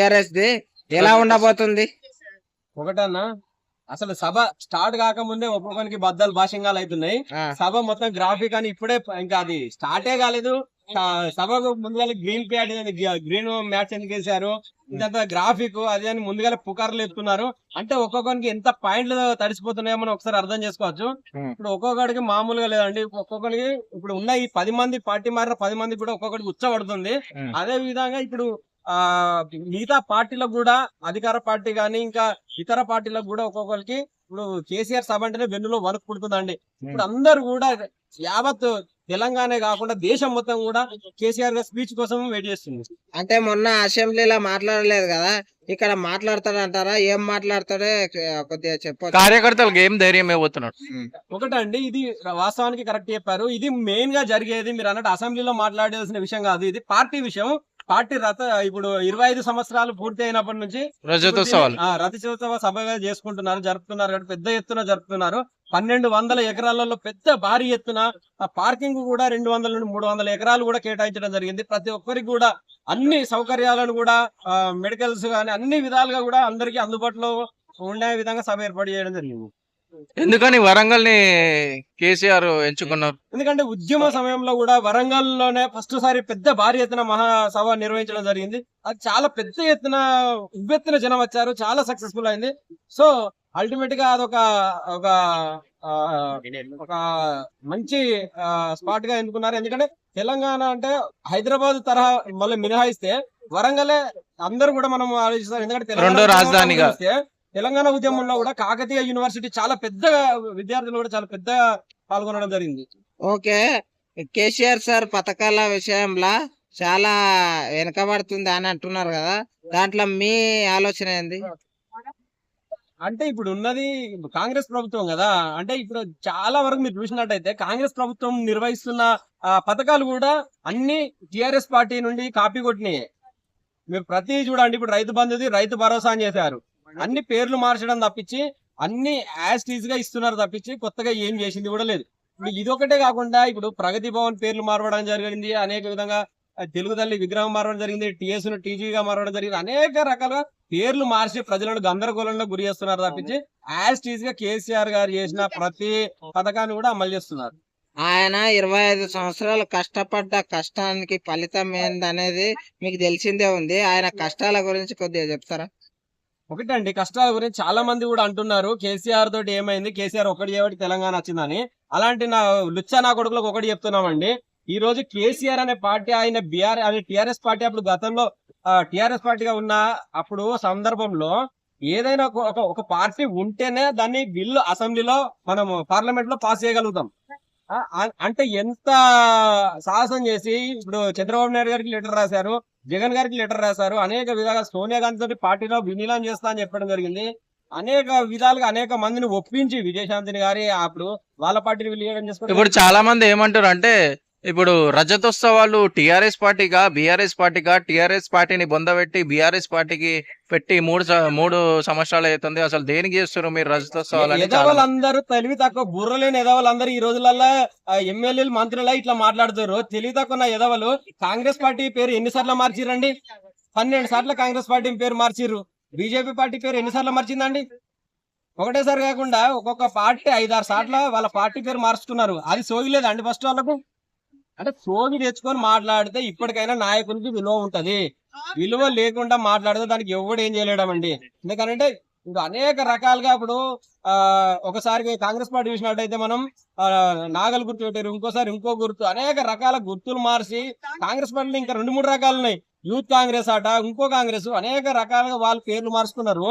TRS the ఎలా ఉండబోతుంది? ఒకటన్నా. అసలు సభ స్టార్ట్ కాకముందే ఒక్కొక్కరికి బద్దలు భాషంగాలు అవుతున్నాయి. సభ మొత్తం గ్రాఫిక్ అని ఇప్పుడే ఇంకా అది స్టార్టే కాలేదు. సభకు ముందుగా గ్రీన్ ప్యాడ్ గ్రీన్ మ్యాచ్ ఎందుకు ఇదంతా గ్రాఫిక్ అది అని ముందుగా పుకార్లు ఎత్తున్నారు. అంటే ఒక్కొక్కరికి ఎంత పాయింట్లు తడిసిపోతున్నాయో మనం ఒకసారి అర్థం చేసుకోవచ్చు. ఇప్పుడు ఒక్కొక్కడికి మామూలుగా లేదండి. ఒక్కొక్కరికి ఇప్పుడు ఉన్న ఈ పది మంది పార్టీ మారిన పది మంది కూడా ఒక్కొక్కడికి ఉచ్చబడుతుంది. అదే విధంగా ఇప్పుడు మిగతా పార్టీలకు కూడా అధికార పార్టీ కానీ ఇంకా ఇతర పార్టీలకు కూడా ఒక్కొక్కరికి ఇప్పుడు కేసీఆర్ సభ అంటేనే వెన్నులో వణుకు పుడుతుందండి. ఇప్పుడు అందరు కూడా యావత్ తెలంగాణ కాకుండా దేశం మొత్తం కూడా కేసీఆర్ గారి స్పీచ్ కోసం వెయిట్ చేస్తుంది. అంటే మొన్న అసెంబ్లీలో మాట్లాడలేదు కదా ఇక్కడ మాట్లాడతాడంటారా ఏం మాట్లాడతాడే కొద్దిగా చెప్పొచ్చు. కార్యకర్తలకు ఏం ధైర్యం ఇవ్వబోతున్నాడు? ఒకటండి ఇది వాస్తవానికి కరెక్ట్ చెప్పారు. ఇది మెయిన్గా జరిగేది మీరు అన్నట్టు అసెంబ్లీలో మాట్లాడాల్సిన విషయం కాదు ఇది పార్టీ విషయం. పార్టీ రథ ఇప్పుడు ఇరవై ఐదు సంవత్సరాలు పూర్తి అయినప్పటి నుంచి రజతోత్సవాలు. రథోత్సవ సభగా చేసుకుంటున్నారు జరుపుతున్నారు కాబట్టి పెద్ద ఎత్తున జరుపుతున్నారు. పన్నెండు వందల ఎకరాలలో పెద్ద భారీ ఎత్తున పార్కింగ్ కూడా రెండు వందల నుండి మూడు వందల ఎకరాలు కూడా కేటాయించడం జరిగింది. ప్రతి ఒక్కరికి కూడా అన్ని సౌకర్యాలను కూడా మెడికల్స్ కానీ అన్ని విధాలుగా కూడా అందరికీ అందుబాటులో ఉండే విధంగా సభ ఏర్పాటు చేయడం జరిగింది. ఎందుకని వరంగల్ని కేసీఆర్ ఎంచుకున్నారు? ఎందుకంటే ఉద్యమ సమయంలో కూడా వరంగల్లోనే ఫస్ట్ సారి పెద్ద భారీ ఎత్తున మహాసభ నిర్వహించడం జరిగింది. అది చాలా పెద్ద ఎత్తున ఉవ్వెత్తున జనం వచ్చారు. చాలా సక్సెస్ఫుల్ అయింది. సో అల్టిమేట్గా అదొక ఒక ఒక మంచి స్పాట్గా ఎన్నుకున్నారు. ఎందుకంటే తెలంగాణ అంటే హైదరాబాద్ తరహా మళ్ళీ మినహాయిస్తే వరంగలే అందరూ కూడా మనం ఆలోచిస్తారు. ఎందుకంటే తెలంగాణ రెండో రాజధానిగా. తెలంగాణ ఉద్యమంలో కూడా కాకతీయ యూనివర్సిటీ చాలా పెద్ద విద్యార్థులు కూడా చాలా పెద్ద పాల్గొనడం జరిగింది. ఓకే. కేసీఆర్ సార్ పథకాల విషయంలో చాలా వెనకబడుతుంది అని అంటున్నారు కదా. దాంట్లో మీ ఆలోచన ఏంది? అంటే ఇప్పుడు ఉన్నది కాంగ్రెస్ ప్రభుత్వం కదా. అంటే ఇప్పుడు చాలా వరకు మీరు చూసినట్టయితే కాంగ్రెస్ ప్రభుత్వం నిర్వహిస్తున్న పథకాలు కూడా అన్ని టిఆర్ఎస్ పార్టీ నుండి కాపీ కొట్టినాయి. మీరు ప్రతి చూడండి ఇప్పుడు రైతు బంధుది రైతు భరోసా అని చేశారు. అన్ని పేర్లు మార్చడం తప్పించి అన్ని యాజ్ టీజ్గా ఇస్తున్నారు తప్పించి కొత్తగా ఏం చేసింది కూడా లేదు. ఇప్పుడు ఇదొకటే కాకుండా ఇప్పుడు ప్రగతి భవన్ పేర్లు మారవడం జరిగింది అనేక విధంగా తెలుగు తల్లి విగ్రహం మారడం జరిగింది టీఎస్ను టీజీగా మారడం జరిగింది అనేక రకాలుగా పేర్లు మార్చి ప్రజలను గందరగోళంలో గురి చేస్తున్నారు తప్పించి యాజ్ టీజ్గా కేసీఆర్ గారు చేసిన ప్రతి పథకాన్ని కూడా అమలు చేస్తున్నారు. ఆయన ఇరవై ఐదు సంవత్సరాలు కష్టపడ్డ కష్టానికి ఫలితం ఏందనేది మీకు తెలిసిందే ఉంది. ఆయన కష్టాల గురించి కొద్దిగా చెప్తారా? ఒకటండి కష్టాల గురించి చాలా మంది కూడా అంటున్నారు. కేసీఆర్ తోటి ఏమైంది? కేసీఆర్ ఒకటి చేయబట్టి తెలంగాణ వచ్చిందని. అలాంటి నా లుచ్చా నా కొడుకులకు ఒకటి చెప్తున్నామండి. ఈ రోజు కేసీఆర్ అనే పార్టీ ఆయన బీఆర్ అనే టిఆర్ఎస్ పార్టీ అప్పుడు గతంలో టిఆర్ఎస్ పార్టీగా ఉన్న అప్పుడు సందర్భంలో ఏదైనా ఒక- ఒక పార్టీ ఉంటేనే దాన్ని బిల్లు అసెంబ్లీలో మనం పార్లమెంట్లో పాస్ చేయగలుగుతాం. అంటే ఎంత సాహసం చేసి ఇప్పుడు చంద్రబాబు నాయుడు గారికి లెటర్ రాశారు. జగన్ గారికి లెటర్ రాశారు. అనేక విధాలుగా సోనియా గాంధీ తోటి పార్టీలో విలీనం చేస్తా అని చెప్పడం జరిగింది. అనేక విధాలుగా అనేక మందిని ఒప్పించి విజయశాంతిని గారి అప్పుడు వాళ్ళ పార్టీని విలీనం చేసుకుంటారు ఇప్పుడు చాలా మంది ఏమంటారు అంటే ఇప్పుడు రజతోత్సవాలు టిఆర్ఎస్ పార్టీగా బీఆర్ఎస్ పార్టీగా టిఆర్ఎస్ పార్టీని బొందబెట్టి బీఆర్ఎస్ పార్టీకి పెట్టి మూడు మూడు సంవత్సరాలు అవుతుంది. అసలు దేనికి చేస్తారు మీరు రజతోత్సవాలు అని ఎదవాళ్ళందరూ తెలివి తక్కువ బుర్రలేని ఎదవాళ్ళందరూ ఈ రోజులలో ఎమ్మెల్యేలు మంత్రులు ఇట్లా మాట్లాడుతారు తెలివి తక్కువ ఎదవలు కాంగ్రెస్ పార్టీ పేరు ఎన్నిసార్లు మార్చిరండి? పన్నెండు సార్లు కాంగ్రెస్ పార్టీ పేరు మార్చిర్రు. బీజేపీ పార్టీ పేరు ఎన్నిసార్లు మార్చిందండి? ఒకటేసారి కాకుండా ఒక్కొక్క పార్టీ ఐదారు సార్లు వాళ్ళ పార్టీ పేరు మార్చుకున్నారు అది సోగిలేదండి ఫస్ట్ వాళ్ళకు? అంటే సోగి తెచ్చుకొని మాట్లాడితే ఇప్పటికైనా నాయకునికి విలువ ఉంటది. విలువ లేకుండా మాట్లాడితే దానికి ఎవడు ఏం చేయలేడమండి. ఎందుకంటే ఇంకా అనేక రకాలుగా ఇప్పుడు ఆ ఒకసారి కాంగ్రెస్ పార్టీ చూసినట్టయితే మనం నాగల నాగల్ గుర్తు పెట్టారు. ఇంకోసారి ఇంకో గుర్తు అనేక రకాల గుర్తులు మార్చి కాంగ్రెస్ పార్టీలో ఇంకా రెండు మూడు రకాలు ఉన్నాయి. యూత్ కాంగ్రెస్ అట ఇంకో కాంగ్రెస్ అనేక రకాలుగా వాళ్ళు పేర్లు మార్చుకున్నారు.